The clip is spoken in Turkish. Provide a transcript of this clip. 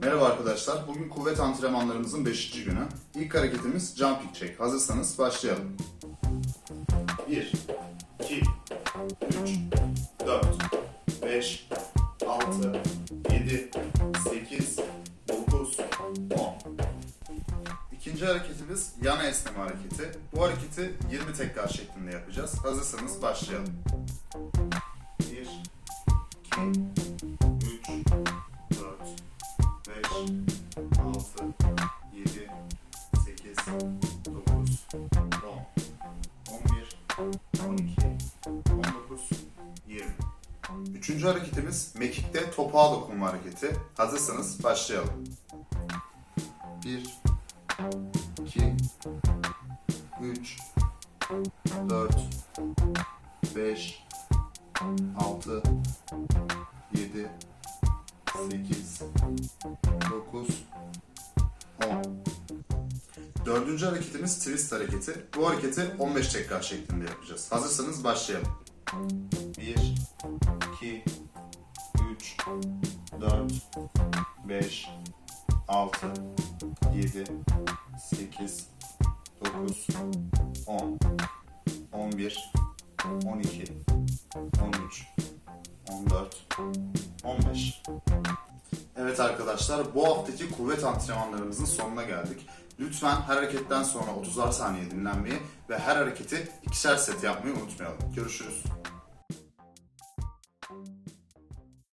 Merhaba arkadaşlar. Bugün kuvvet antrenmanlarımızın 5. günü. İlk hareketimiz jumping jack. Hazırsanız başlayalım. 1 2 3 4 5 6 7 8 9 10 İkinci hareketimiz yana esneme hareketi. Bu hareketi 20 tekrar şeklinde yapacağız. Hazırsanız başlayalım. 19 20 Üçüncü hareketimiz mekikte topuğa dokunma hareketi. Hazırsanız başlayalım. 1 2 3 4 5 6 7 8 9 10 Dördüncü hareketimiz twist hareketi. Bu hareketi 15 tekrar şeklinde yapacağız. Hazırsanız başlayalım. 1 2 3 4 5 6 7 8 9 10 11 12 13 14 15 Evet arkadaşlar bu haftaki kuvvet antrenmanlarımızın sonuna geldik. Lütfen her hareketten sonra 30'ar saniye dinlenmeyi ve her hareketi ikişer set yapmayı unutmayalım. Görüşürüz.